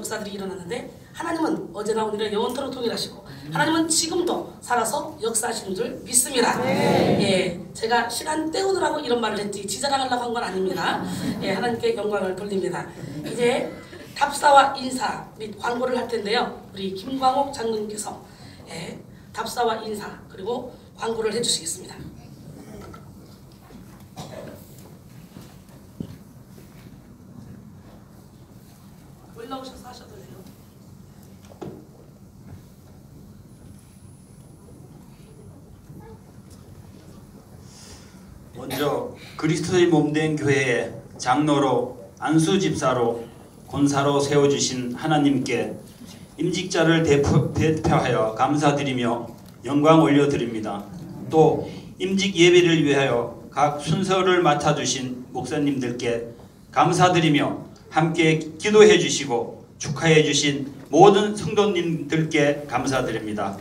역사들이 일어났는데 하나님은 어제나 오늘의 영원토록 동일하시고 하나님은 지금도 살아서 역사하시는 줄 믿습니다. 예, 제가 시간 때우느라고 이런 말을 했지 지자랑하려고 한 건 아닙니다. 예, 하나님께 영광을 돌립니다. 이제 답사와 인사 및 광고를 할 텐데요. 우리 김광옥 장로님께서 예, 답사와 인사 그리고 광고를 해주시겠습니다. 올라오셔서 하셔도 돼요. 먼저 그리스도의 몸된 교회의 장로로 안수 집사로 권사로 세워주신 하나님께 임직자를 대표, 대표하여 감사드리며 영광 올려드립니다. 또 임직 예배를 위하여 각 순서를 맡아주신 목사님들께 감사드리며 함께 기도해 주시고 축하해 주신 모든 성도님들께 감사드립니다.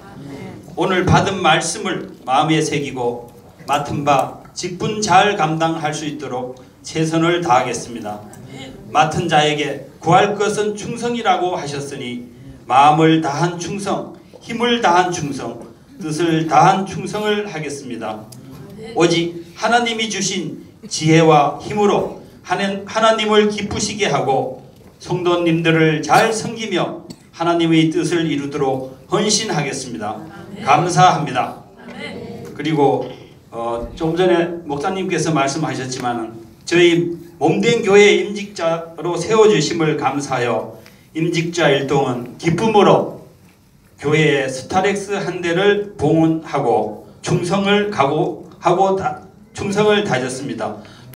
오늘 받은 말씀을 마음에 새기고 맡은 바 직분 잘 감당할 수 있도록 최선을 다하겠습니다. 맡은 자에게 구할 것은 충성이라고 하셨으니 마음을 다한 충성, 힘을 다한 충성, 뜻을 다한 충성을 하겠습니다. 오직 하나님이 주신 지혜와 힘으로 하나- 하나님을 기쁘시게 하고 성도님들을 잘 섬기며 하나님의 뜻을 이루도록 헌신하겠습니다. 감사합니다. 그리고 어, 좀 전에 목사님께서 말씀하셨지만 저희 몸된 교회 임직자로 세워주심을 감사하여 임직자 일동은 기쁨으로 교회의 스타렉스 한 대를 봉헌하고 충성을 각오하고 다, 충성을 다졌습니다.